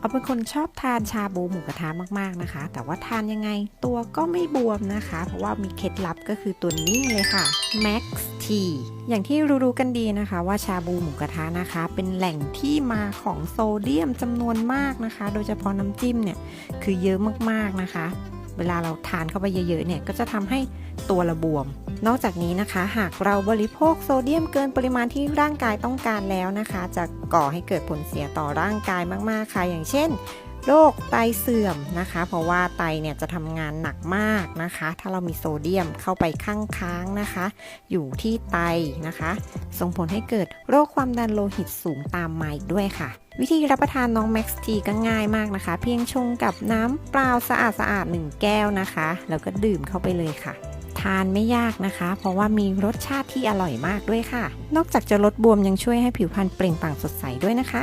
เอาเป็นคนชอบทานชาบูหมูกระทะมากๆนะคะ แต่ว่าทานยังไงตัวก็ไม่บวมนะคะ เพราะว่ามีเคล็ดลับก็คือตัวนี้เลยค่ะ Max T อย่างที่รู้ๆกันดีนะคะ ว่าชาบูหมูกระทะนะคะ เป็นแหล่งที่มาของโซเดียมจำนวนมากนะคะ โดยเฉพาะน้ำจิ้มเนี่ยคือเยอะมากๆนะคะ เวลาเราทานเข้าไปเยอะๆเนี่ยก็จะทำให้ตัวระบวม นอกจากนี้นะคะ หากเราบริโภคโซเดียมเกินปริมาณที่ร่างกายต้องการแล้วนะคะ จะก่อให้เกิดผลเสียต่อร่างกายมากๆค่ะอย่างเช่น โรคไตเสื่อมนะคะ เพราะว่าไตเนี่ยจะทำงานหนักมากนะคะ ถ้าเรามีโซเดียมเข้าไปข้างค้างนะคะ อยู่ที่ไตนะคะ ส่งผลให้เกิดโรคความดันโลหิตสูงตามมาอีกด้วยค่ะ วิธีรับประทานน้อง Max T ก็ง่ายมากนะคะ เพียงชงกับน้ำเปล่าสะอาดสะอาดๆหนึ่งแก้วนะคะ แล้วก็ดื่มเข้าไปเลยค่ะทานไม่ยากนะคะ เพราะว่ามีรสชาติที่อร่อยมากด้วยค่ะ นอกจากจะลดบวมยังช่วยให้ผิวพรรณเปล่งปลั่งสดใสด้วยนะคะ